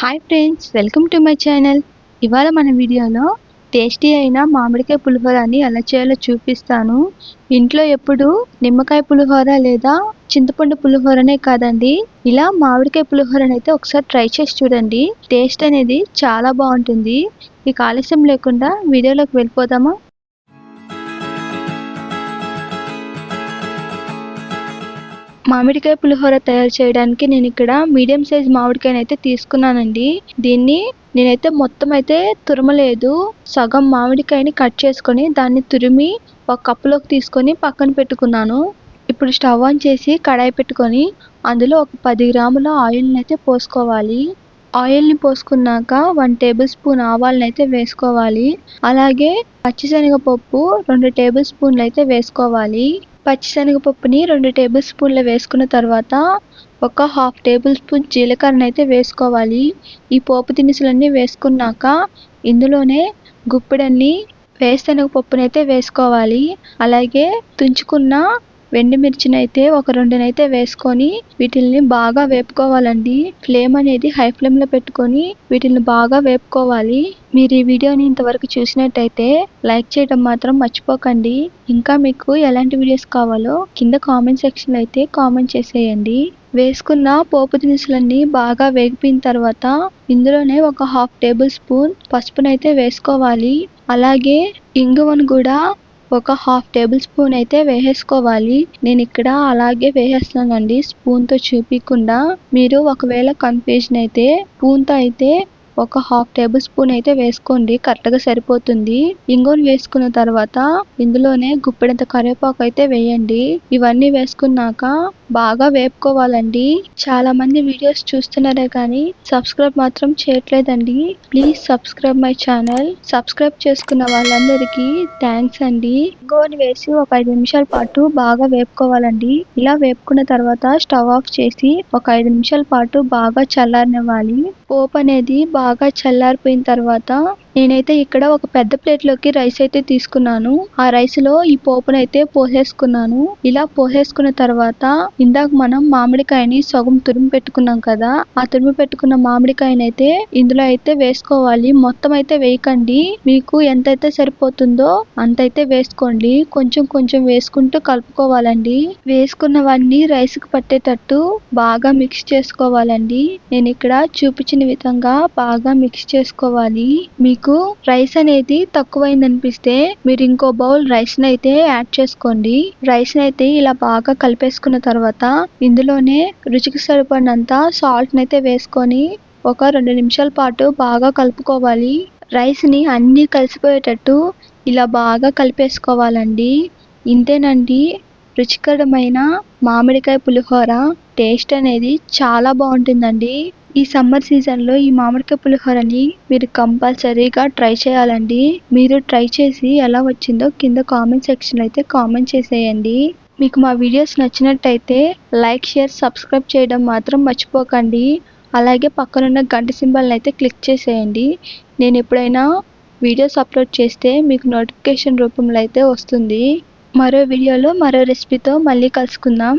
Hi friends welcome to my channel ఇవాళ మన వీడియోలో టేస్టీ అయిన మామిడికాయ పులిహోరని ఎలా చేయాలో చూపిస్తాను. ఇంట్లో ఎప్పుడు నిమ్మకాయ పులిహోర లేదా చింతపండు పులిహోరనే కాదండి. ఇలా మామిడికాయ పులిహోరని అయితే ఒకసారి ట్రై చేసి చూడండి. టేస్ట్ అనేది చాలా బాగుంటుంది. ఈ ఆలస్యం లేకుండా వీడియోలోకి వెళ్ళిపోదామా? మామిడికాయ పులిహోర తయారు చేయడానికి నేను ఇక్కడ మీడియం సైజ్ మామిడికాయని అయితే తీసుకున్నానండి. దీన్ని నేనైతే మొత్తం అయితే తురమలేదు. సగం మామిడికాయని కట్ చేసుకొని దాన్ని తురిమి ఒక కప్పులోకి తీసుకొని పక్కన పెట్టుకున్నాను. ఇప్పుడు స్టవ్ ఆన్ చేసి కడాయి పెట్టుకొని అందులో ఒక పది గ్రాముల ఆయిల్ని అయితే పోసుకోవాలి. ఆయిల్ని పోసుకున్నాక వన్ టేబుల్ స్పూన్ ఆవాలని అయితే వేసుకోవాలి. అలాగే పచ్చిశనగపప్పు రెండు టేబుల్ స్పూన్లు అయితే వేసుకోవాలి. పచ్చిశనగపప్పుని రెండు టేబుల్ స్పూన్లు వేసుకున్న తర్వాత ఒక హాఫ్ టేబుల్ స్పూన్ జీలకర్రను అయితే వేసుకోవాలి. ఈ పోపు దినుసులన్నీ వేసుకున్నాక ఇందులోనే గుప్పెడన్ని వేరుశనగపప్పుని పప్పునైతే వేసుకోవాలి. అలాగే తుంచుకున్న వెండి మిర్చినైతే ఒక రెండునైతే వేసుకొని వీటిల్ని బాగా వేపుకోవాలండి. ఫ్లేమ్ అనేది హై ఫ్లేమ్లో పెట్టుకొని వీటిని బాగా వేపుకోవాలి. మీరు ఈ వీడియోని ఇంతవరకు చూసినట్టయితే లైక్ చేయడం మాత్రం మర్చిపోకండి. ఇంకా మీకు ఎలాంటి వీడియోస్ కావాలో కింద కామెంట్ సెక్షన్ అయితే కామెంట్ చేసేయండి. వేసుకున్న పోపు దినుసులన్నీ బాగా వేగిపోయిన తర్వాత ఇందులోనే ఒక హాఫ్ టేబుల్ స్పూన్ పసుపునైతే వేసుకోవాలి. అలాగే ఇంగువను కూడా ఒక హాఫ్ టేబుల్ స్పూన్ అయితే వేసేసుకోవాలి. నేను ఇక్కడ అలాగే వేసేస్తున్నానండి స్పూన్తో చూపించకుండా మీరు ఒకవేళ కన్ఫ్యూజన్ అయితే స్పూన్తో అయితే ఒక హాఫ్ టేబుల్ స్పూన్ అయితే వేసుకోండి కరెక్ట్గా సరిపోతుంది. ఇంగువను వేసుకున్న తర్వాత ఇందులోనే గుప్పెడంత కరివేపాకు అయితే వేయండి. ఇవన్నీ వేసుకున్నాక బాగా వేపుకోవాలండి. చాలా మంది వీడియోస్ చూస్తున్నారే కానీ సబ్స్క్రైబ్ మాత్రం చేయట్లేదండి. Please subscribe my channel. Subscribe చేసుకున్న వాళ్ళందరికీ థ్యాంక్స్ అండి. ఇంగువని వేసి ఒక ఐదు నిమిషాల పాటు బాగా వేపుకోవాలండి. ఇలా వేపుకున్న తర్వాత స్టవ్ ఆఫ్ చేసి ఒక ఐదు నిమిషాల పాటు బాగా చల్లారనివ్వాలి. పోపు అనేది బాగా చల్లారిపోయిన తర్వాత నేనైతే ఇక్కడ ఒక పెద్ద ప్లేట్లోకి రైస్ అయితే తీసుకున్నాను. ఆ రైస్లో ఈ పోపునైతే పోసేసుకున్నాను. ఇలా పోసేసుకున్న తర్వాత ఇందాక మనం మామిడికాయని సగం తురిమి పెట్టుకున్నాం కదా ఆ తురిమి పెట్టుకున్న మామిడికాయని అయితే ఇందులో అయితే వేసుకోవాలి. మొత్తం అయితే వేయకండి. మీకు ఎంతైతే సరిపోతుందో అంతైతే వేసుకోండి. కొంచెం కొంచెం వేసుకుంటూ కలుపుకోవాలండి. వేసుకున్నవన్నీ రైస్కి పట్టేటట్టు బాగా మిక్స్ చేసుకోవాలండి. నేను ఇక్కడ చూపించిన విధంగా బాగా మిక్స్ చేసుకోవాలి. మీకు రైస్ అనేది తక్కువైంది అనిపిస్తే మీరు ఇంకో బౌల్ రైస్ అయితే యాడ్ చేసుకోండి. రైస్ అయితే ఇలా బాగా కలిపేసుకున్న తర్వాత ఇందులోనే రుచికి సరిపడినంత సాల్ట్ అయితే వేసుకొని ఒక రెండు నిమిషాల పాటు బాగా కలుపుకోవాలి. రైస్ని అన్ని కలిసిపోయేటట్టు ఇలా బాగా కలిపేసుకోవాలండి. ఇంతేనండి. రుచికరమైన మామిడికాయ పులిహోర టేస్ట్ అనేది చాలా బాగుంటుందండి. ఈ సమ్మర్ సీజన్లో ఈ మామిడికాయ పులిహోరని మీరు కంపల్సరీగా ట్రై చేయాలండి. మీరు ట్రై చేసి ఎలా వచ్చిందో కింద కామెంట్ సెక్షన్ అయితే కామెంట్ చేసేయండి. మీకు మా వీడియోస్ నచ్చినట్టయితే లైక్ షేర్ సబ్స్క్రైబ్ చేయడం మాత్రం మర్చిపోకండి. అలాగే పక్కనున్న గంట సింబల్ని అయితే క్లిక్ చేసేయండి. నేను ఎప్పుడైనా వీడియోస్ అప్లోడ్ చేస్తే మీకు నోటిఫికేషన్ రూపంలో అయితే వస్తుంది. మరో వీడియోలో మరో రెసిపీతో మళ్ళీ కలుసుకుందాం.